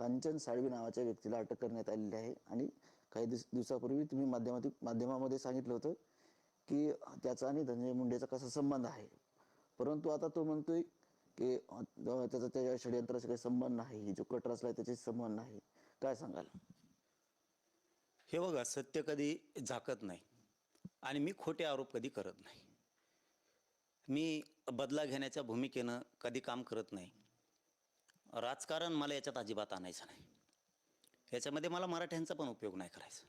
कांचन साळवी नावाच्या व्यक्तीला अटक करण्यात आलेली आहे. आणि काही दिवस दिवसापूर्वी तुम्ही माध्यमातील माध्यमामध्ये सांगितलं होतं की त्याचा आणि धनंजय मुंडेचा कसा संबंध आहे. परंतु आता तो म्हणतोय की त्याचा त्याच्या षडयंत्राशी काही संबंध नाही. जो कट रचलाय त्याच्याशी संबंध नाही. काय सांगाल? हे बघा सत्य कधी झाकत नाही. आणि मी खोटे आरोप कधी करत नाही. मी बदला घेण्याच्या भूमिकेनं कधी काम करत नाही. राजकारण मला याच्यात अजिबात आणायचं नाही. याच्यामध्ये मला मराठ्यांचा पण उपयोग नाही करायचा.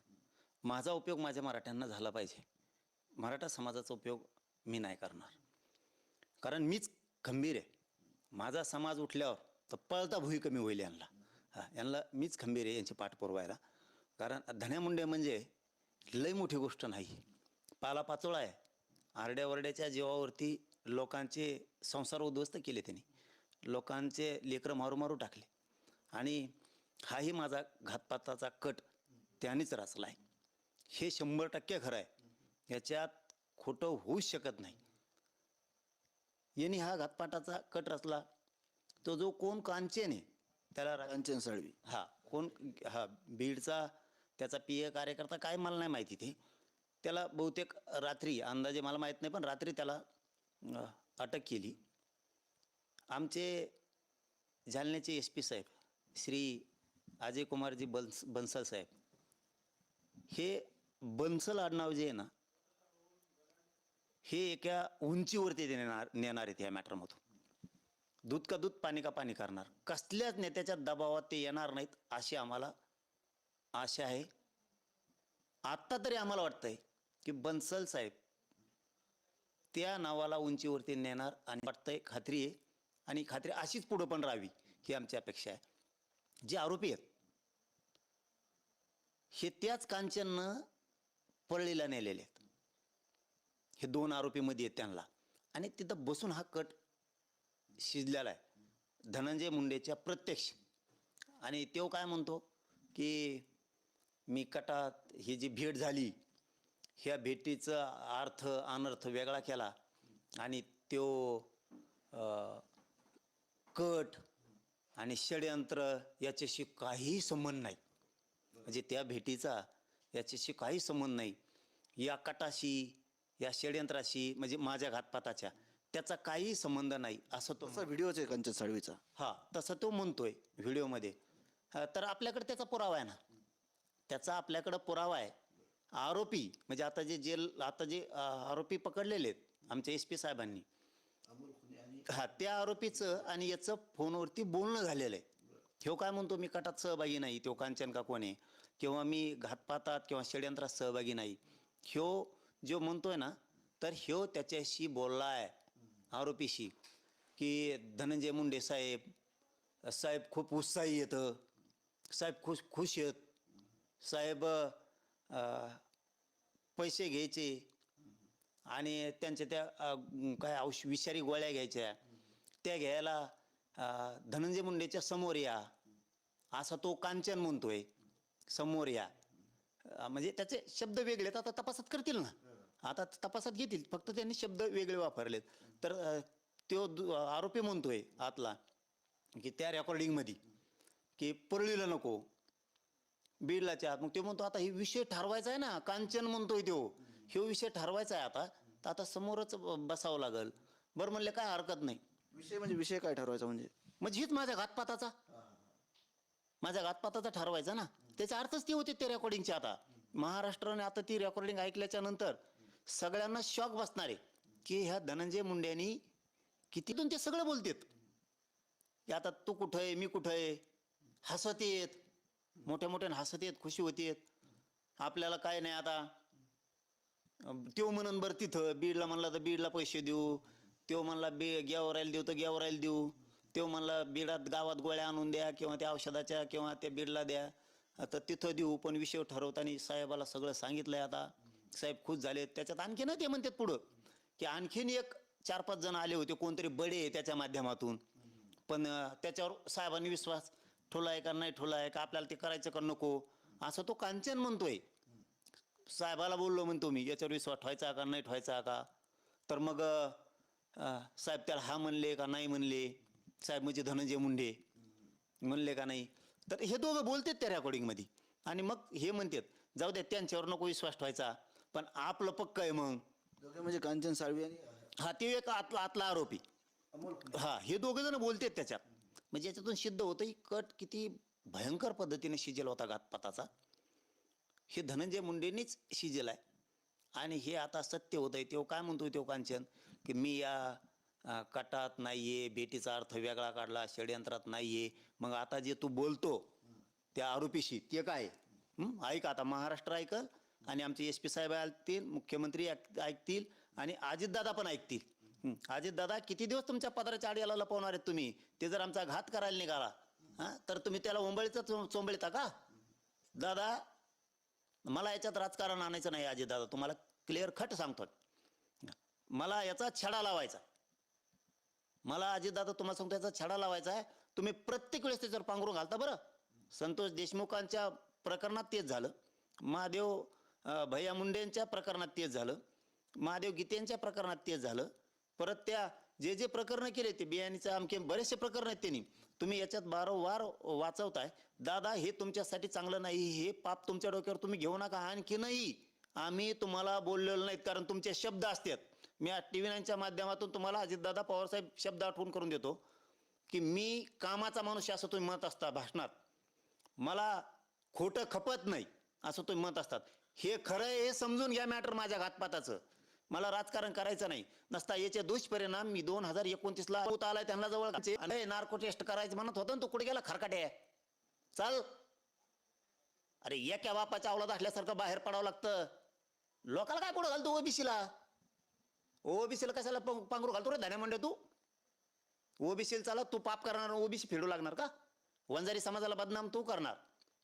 माझा उपयोग माझ्या मराठ्यांना झाला पाहिजे. मराठा समाजाचा उपयोग मी नाही करणार. कारण मीच खंबीर आहे. माझा समाज उठल्यावर तर पळता भुई कमी होईल यांना. हा यांना मीच खंबीर आहे यांची पाठ पुरवायला. कारण धन्या मुंडे म्हणजे लई मोठी गोष्ट नाही. पाला पाचोळा आहे. आरड्यावरड्याच्या जीवावरती लोकांचे संसार उद्ध्वस्त केले त्यांनी. लोकांचे लेकरं मारू मारू टाकले. आणि हाही माझा घातपाताचा कट त्यानेच रचला आहे. हे शंभर टक्के खरं आहे. याच्यात खोटं होऊच शकत नाही. यांनी हा घातपाटाचा कट रचला. तो जो कोण कांचन आहे त्याला कांचन साळवी. हा कोण हा बीडचा त्याचा पी ए कार्यकर्ता काय मला नाही माहिती ते. त्याला बहुतेक रात्री अंदाजे मला माहीत नाही पण रात्री त्याला अटक केली. आमचे जालन्याचे एस पी साहेब श्री अजय कुमारजी बन्स बन्सल साहेब हे बन्सल आडनाव जे आहे ना हे एका उंचीवरती ते नेणार नेणार आहेत ह्या मॅटरमधून दूध का दूध पाणी का पाणी करणार. कसल्याच नेत्याच्या दबावात ते येणार नाहीत अशी आम्हाला आशा आहे. आत्ता तरी आम्हाला वाटतंय की बन्सल साहेब त्या नावाला उंचीवरती नेणार आणि वाटतंय खात्री आहे. आणि खात्री अशीच पुढं पण राहावी ही आमची अपेक्षा आहे. जे आरोपी आहेत हे त्याच कांचननं पळलीला नेलेले आहेत. हे दोन आरोपीमध्ये आहेत त्यांना. आणि तिथं बसून हा कट शिजलेला आहे. धनंजय मुंडेच्या प्रत्यक्ष. आणि तो काय म्हणतो की मी कटात ही जी भेट झाली ह्या भेटीचा अर्थ अनर्थ वेगळा केला आणि तो कट आणि षडयंत्र याच्याशी काहीही संबंध नाही. म्हणजे त्या भेटीचा याच्याशी काही संबंध नाही. या कटाशी या षडयंत्राशी म्हणजे माझ्या घातपाताच्या त्याचा काही संबंध नाही असं तो व्हिडिओच आहे कांचन साळवीचा. हा तसं तो म्हणतोय व्हिडिओमध्ये. तर आपल्याकडे त्याचा पुरावा आहे ना. त्याचा आपल्याकडं पुरावा आहे. आरोपी म्हणजे आता जे जेल आता जे आरोपी पकडलेले आहेत आमच्या एस पी साहेबांनी हा त्या आरोपीचं आणि याचं फोनवरती बोलणं झालेलं आहे. ह्यो काय म्हणतो मी कटात सहभागी नाही तो कांचन का कोण आहे? किंवा मी घातपातात किंवा षडयंत्रात सहभागी नाही. ह्यो जो म्हणतोय ना तर ह्यो त्याच्याशी बोलला आहे आरोपीशी की धनंजय मुंडे साहेब साहेब खूप उत्साही येतं साहेब खुश खुश आहेत साहेब पैसे घ्यायचे आणि त्यांच्या त्या काय औष विषारी गोळ्या घ्यायच्या. त्या घ्यायला धनंजय मुंडेच्या समोर या. असा तो कांचन म्हणतोय. समोर या. म्हणजे त्याचे शब्द वेगळे आता तपासात करतील ना? आता तपासात घेतील. फक्त त्यांनी शब्द वेगळे वापरलेत. तर तो आरोपी म्हणतोय आतला की त्या रेकॉर्डिंगमध्ये की परळीला नको. बीडलाच्या आत. मग ते म्हणतो आता हे विषय ठरवायचा आहे ना? कांचन म्हणतोय तो. हे विषय ठरवायचा आहे आता. तर आता समोरच बसावं लागल. बरं म्हणले काय हरकत नाही. विषय म्हणजे विषय काय ठरवायचा म्हणजे? म्हणजे हीच माझ्या घातपाताचा. माझ्या घातपाताचा ठरवायचा ना. त्याचे अर्थच ते होते ते रेकॉर्डिंगचे आता. महाराष्ट्राने आता ती रेकॉर्डिंग ऐकल्याच्या नंतर सगळ्यांना शॉक बसणार आहे की ह्या धनंजय मुंड्यांनी कितीतून ते सगळं बोलतेत. की आता तू कुठं आहे मी कुठं आहे? हसत येत. मोठ्या मोठ्याने हसत येत खुशी होती आपल्याला काय नाही आता. त्यो म्हणून बरं तिथं बीडला म्हणला तर बीडला पैसे देऊ. त्यो म्हणला बी गेवरायला देऊ तर गेवरायला देऊ. त्यो म्हणला बीडात गावात गोळ्या आणून द्या किंवा त्या औषधाच्या किंवा त्या बीडला द्या. आता तिथं देऊ पण विषय ठरवताना साहेबाला सगळं सांगितलंय आता. साहेब खुश झाले. त्याच्यात आणखीन ते म्हणतात पुढं की आणखीन एक चार पाच जण आले होते कोणतरी बडे आहे त्याच्या माध्यमातून. पण त्याच्यावर साहेबांनी विश्वास ठोला आहे का नाही ठोला आहे का आपल्याला ते करायचं का नको असं तो कांचन म्हणतोय. साहेबाला बोललो म्हणतो मी याच्यावर विश्वास ठेवायचा का नाही ठेवायचा का? तर मग साहेब त्याला हा म्हणले का नाही म्हणले? साहेब म्हणजे धनंजय मुंडे म्हणले का नाही? तर हे दोघं बोलतात त्या रेकॉर्डिंगमध्ये आणि मग हे म्हणतात जाऊ द्या त्यांच्यावर नको विश्वास ठेवायचा पण आपलं पक्क आहे मग. म्हणजे कांचन साळवी आणि हा ते एक आतला आतला आरोपी. हा हे दोघे जण बोलतात त्याच्यात. म्हणजे याच्यातून सिद्ध होतं कट किती भयंकर पद्धतीने शिजेल होता घातपाताचा. हे धनंजय मुंडेंनीच शिजलाय. आहे आणि हे आता सत्य होत आहे तेव्हा काय म्हणतो तेव्हा कांचन? की मी या कटात कटात नाहीये भेटीचा अर्थ वेगळा काढला षडयंत्रात नाहीये. मग आता जे तू बोलतो त्या आरोपीशी ते काय? ऐक आता महाराष्ट्र ऐकल आणि आमचे एस पी साहेब ऐकतील मुख्यमंत्री ऐक- ऐकतील आणि अजितदादा पण ऐकतील. अजितदादा किती दिवस तुमच्या पदराच्या आडीला लपवणार आहेत तुम्ही? ते जर आमचा घात करायला निघाला हा? तर तुम्ही त्याला ओंबळीचा चोंबळीता का? दादा मला याच्यात राजकारण आणायचं नाही अजित दादा तुम्हाला क्लिअर खट सांगतो मला याचा छडा लावायचा मला अजित दादा तुम्हाला सांगतो याचा छडा लावायचा आहे. तुम्ही प्रत्येक वेळेस त्याच्यावर पांघरून घालता बरं. संतोष देशमुखांच्या प्रकरणात तेच झालं. महादेव भैया मुंडेंच्या प्रकरणात तेच झालं. महादेव गीतेंच्या प्रकरणात तेच झालं. परत त्या जे जे प्रकरण केले ते बियाणीचं आमके बरेचसे प्रकरण आहेत त्यांनी. तुम्ही याच्यात वारंवार वाचवताय दादा हे तुमच्यासाठी चांगलं नाही हे पाप तुमच्या डोक्यावर तुम्ही घेऊ नका आणखीनही आम्ही तुम्हाला बोललेलो नाहीत कारण तुमचे शब्द असतात. मी आज टी व्ही नाईनच्या माध्यमातून तुम्हाला अजितदादा पवारसाहेब शब्द आठवून करून देतो की मी कामाचा माणूस असं तुम्ही म्हणत असता भाषणात. मला खोटं खपत नाही असं तुम्ही म्हणत असतात. हे खरं हे समजून घ्या मॅटर माझ्या घातपाताचं. मला राजकारण करायचं नाही. नसता याचे दुष्परिणाम मी दोन हजार एकोणतीसला होत आलाय त्यांना जवळ नार्को टेस्ट करायचं म्हणत होतं ना तू कुठे गेला? खरकाटे. चल. अरे एका बापाच्या अवलाद असल्यासारखं बाहेर पडावं लागतं. लोकाला काय पुढं घालतो ओबीसीला? ओबीसीला कशाला पांघरू घालतो रे धान्या म्हणले तू? ओबीसीला चाला तू पाप करणार ओबीसी फेडू लागणार का? वंजारी समाजाला बदनाम तू करणार.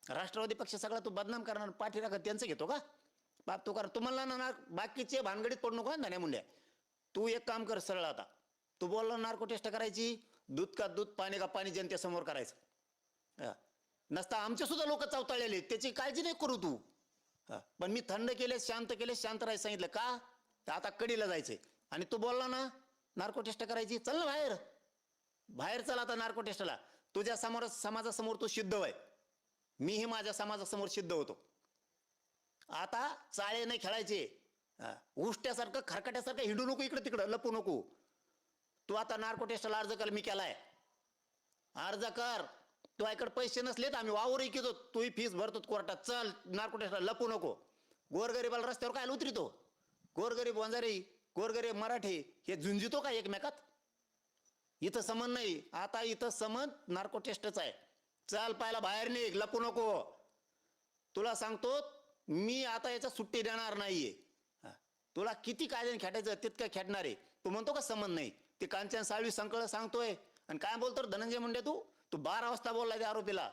राष्ट्रवादी पक्ष सगळा तू बदनाम करणार पाठीराखत त्यांचं घेतो का? बाप तू कर. तुम्हाला ना ना बाकीचे भानगडीत पडू नको धन्या मुंड्या. तू एक काम कर सरळ आता. तू बोलला नार्को टेस्ट करायची दूध का दूध पाणी का पाणी जनतेसमोर करायचं. नसता आमचे सुद्धा लोक चावताळलेले त्याची काळजी नाही करू तू. पण मी थंड केले शांत केले शांत राहायचं सांगितलं. का? तर आता कडीला जायचंय. आणि तू बोलला ना नार्को टेस्ट करायची चल ना बाहेर. बाहेर चल आता नार्को टेस्टला तुझ्या समोर समाजासमोर तू सिद्ध व्हाय. मीही माझ्या समाजासमोर सिद्ध होतो. आता चाळे नाही खेळायचे. उष्ट्यासारखं खरकट्यासारखं हिंडू नको इकडे तिकडं लपू नको. तू आता नार्को टेस्टला अर्ज कर मी केलाय. अर्ज कर. तू इकडे पैसे नसलेत आम्ही वावर घेतो तूही फीस भरतो कोर्टात. चल नार्को टेस्टला लपू नको. गोरगरीबाला रस्त्यावर काय उतरितो? गोरगरीब वंजारी गोरगरीब मराठी हे झुंजितो का एकमेकात? इथं समन नाही. आता इथं समन नार्को टेस्टच आहे. चल पाहिला बाहेर निघ लपू नको. तुला सांगतो मी आता याचा सुट्टी देणार नाहीये. तुला किती कायद्याने खेटायचं तितकं खेटणार आहे. तू म्हणतो का संबंध नाही? ते कांचन साळवी संकळ सांगतोय. आणि काय बोलतो धनंजय मुंडे तू? तू बारा वाजता बोललाय त्या आरोपीला.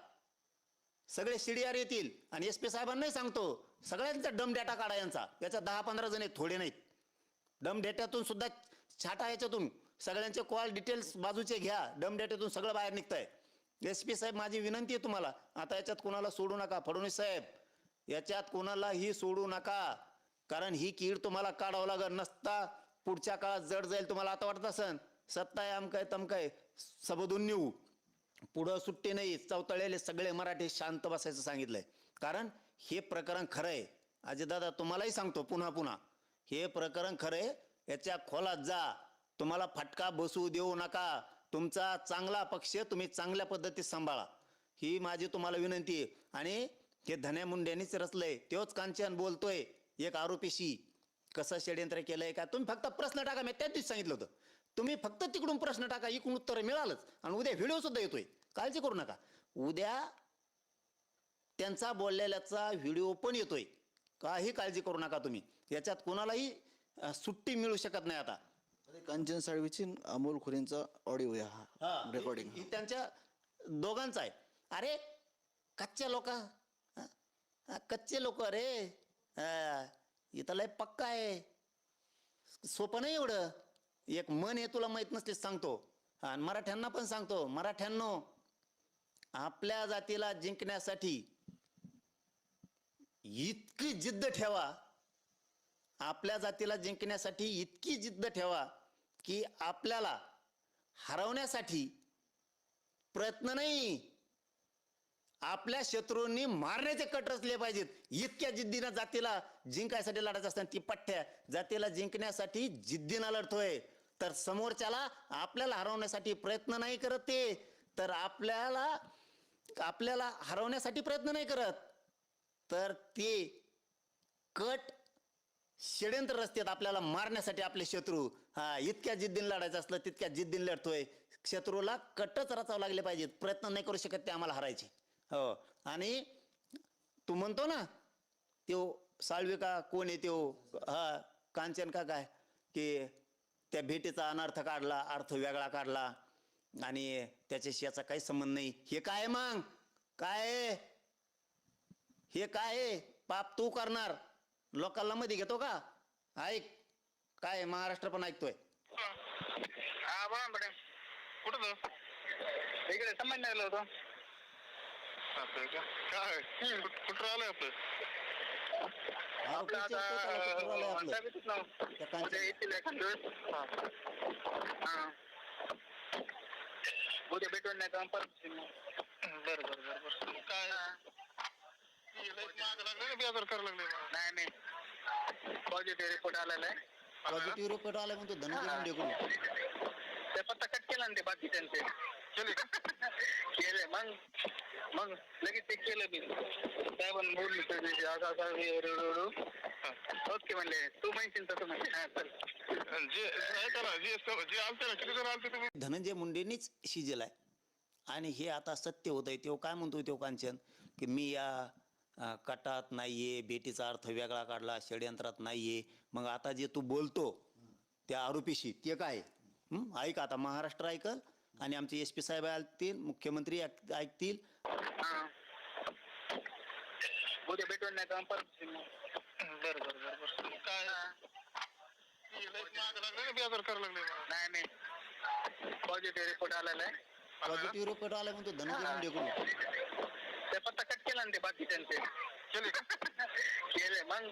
सगळे सीडीआर येतील आणि एस पी साहेबांनाही सांगतो. सगळ्यांचा डम डेटा काढा यांचा. याचा दहा पंधरा जण आहेत थोडे नाहीत. डम डेट्यातून सुद्धा छाटा याच्यातून सगळ्यांचे कॉल डिटेल्स बाजूचे घ्या. डम डेट्यातून सगळं बाहेर निघतंय. एस पी साहेब माझी विनंती आहे तुम्हाला. आता याच्यात कोणाला सोडू नका. फडणवीस साहेब याच्यात कोणालाही सोडू नका. कारण ही कीड तुम्हाला काढावं लागत नसता पुढच्या काळात जड जाईल तुम्हाला आता वाटत असन सत्ता आहे अमकाय तमकाय सबदून नेऊ पुढं सुट्टी नाही. चौतळ्याले सगळे मराठी शांत बसायचं सांगितलंय. कारण हे प्रकरण खरं आहे अजितदादा तुम्हालाही सांगतो पुन्हा पुन्हा. हे प्रकरण खरं आहे याच्या खोलात जा. तुम्हाला फटका बसू देऊ नका. तुमचा चांगला पक्ष तुम्ही चांगल्या पद्धतीत सांभाळा. ही माझी तुम्हाला विनंती आहे. आणि हे धन्या मुंड्यांनीच रचलंय तोच कांचन बोलतोय एक आरोपीशी. कसं षडयंत्र केलंय का? तुम्ही फक्त प्रश्न टाका मी त्याच दिवशी सांगितलं होतं. तुम्ही फक्त तिकडून प्रश्न टाका इकडून उत्तर मिळालंच. आणि उद्या व्हिडिओ सुद्धा येतोय. काळजी करू नका. उद्या त्यांचा बोललेल्याचा व्हिडिओ पण येतोय. काही काळजी करू नका तुम्ही. याच्यात कोणालाही सुट्टी मिळू शकत नाही आता. कांचन साळवीची अमोल खुरेंचा ऑडिओ हा. रेकॉर्डिंग त्यांच्या दोघांचा आहे. अरे कच्चे लोक कच्चे लोक अरे. हा, इथं लय पक्का आहे. सोपं नाही एवढं. एक मन हे तुला माहीत नसले सांगतो. हा, आणि मराठ्यांना पण सांगतो. मराठ्यांनो आपल्या जातीला जिंकण्यासाठी इतकी जिद्द ठेवा. आपल्या जातीला जिंकण्यासाठी इतकी जिद्द ठेवा की आपल्याला हरवण्यासाठी प्रयत्न नाही. आपल्या शत्रूंनी मारण्याचे कट रचले पाहिजेत. इतक्या जिद्दीनं जातीला जिंकायसाठी लढायचं असताना ती पठ्ठ्या जातीला जिंकण्यासाठी जिद्दीनं लढतोय. तर समोरच्याला आपल्याला हरवण्यासाठी प्रयत्न नाही करत ते. तर आपल्याला आपल्याला हरवण्यासाठी प्रयत्न नाही करत. तर ते कट षड्यंत्र रस्त्यात आपल्याला मारण्यासाठी आपले शत्रू. हा इतक्या जिद्दीने लढायचं असलं तितक्या जिद्दीने लढतोय. शत्रूला कटच रचावं लागले पाहिजेत. प्रयत्न नाही करू शकत ते आम्हाला हरायचे. हो. आणि तू म्हणतो ना त्यो साळवे का कोण आहे त्यो? हा कांचन का काय? की त्या भेटीचा अनर्थ काढला अर्थ वेगळा काढला आणि त्याच्याशी याचा काही संबंध नाही. हे काय मग? काय आहे? हे काय आहे? पाप तू करणार. लोकांना मध्ये घेतो का? ऐक काय महाराष्ट्र पण ऐकतोय. कुठं तो? इकडे संभाजीनगरला होतो. असं का? काय? कुठं आलंय आपलं? आपलं. आरोपीचे आता त्या कांचन- उद्या येतील एखाद दिवस हा. उद्या भेटून नाही तर परत बर बर बर बर. काय? बेजार करायला लागले नाही नाही. पॉझिटिव्ह रिपोर्ट आलेला आहे. पॉझिटिव्ह रिपोर्ट आला म्हणतो धनंजय मुंडे ते पत्ता कट केला ना ते बाकीच्यांचे. केले केले मग मग लगेच ते केलं मी. साहेबांनी बोलली दिवशी असं असं हे ओके म्हणले. तू म्हणशील तसं म्हणले हा चल. जे ऐका ना जे जे आलते ना किती जण आलते तुम्ही? धनंजय मुंडेंनीच शिजेलाय. आणि हे आता सत्य होत आहे तो काय म्हणतोय तो कांचन? की मी या अं, कटात नाहीये बेटीचा अर्थ वेगळा काढला षडयंत्रात नाहीये. मग आता जे तू बोलतो त्या आरोपीशी ते काय हं? ऐक आता महाराष्ट्र ऐकल? आणि आमचे एस पी साहेब ऐकतील मुख्यमंत्री ऐक- ऐकतील. हा. उद्या भेटून नाही तर परत बर बर बर बर. काय? बेजार करायला लागले नाही नाही. पॉझिटिव्ह रिपोर्ट आलेला आहे. पॉझिटिव्ह रिपोर्ट आला म्हणतो धनंजय मुंडे कोण? ते पत्ता कट केला ना ते बाकीच्यांचे. केले केले मग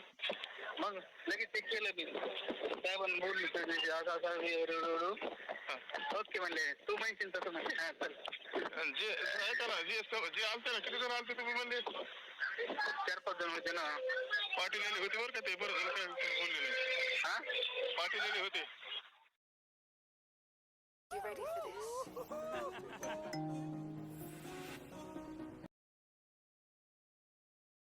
मग लगेच ते केलं मी. साहेबांनी बोलली दिवशी असं असं हे रडू ओके म्हणले तू म्हणशील तसं म्हणले हा चल. जे ऐका ना जे जे आलते ना किती जण आलते तुम्ही म्हणले. चार पाच जण होते ना. पाटील होते बरं का ते बरं झालं काय बोलले नाही हा? पाटील होते. You ready for this?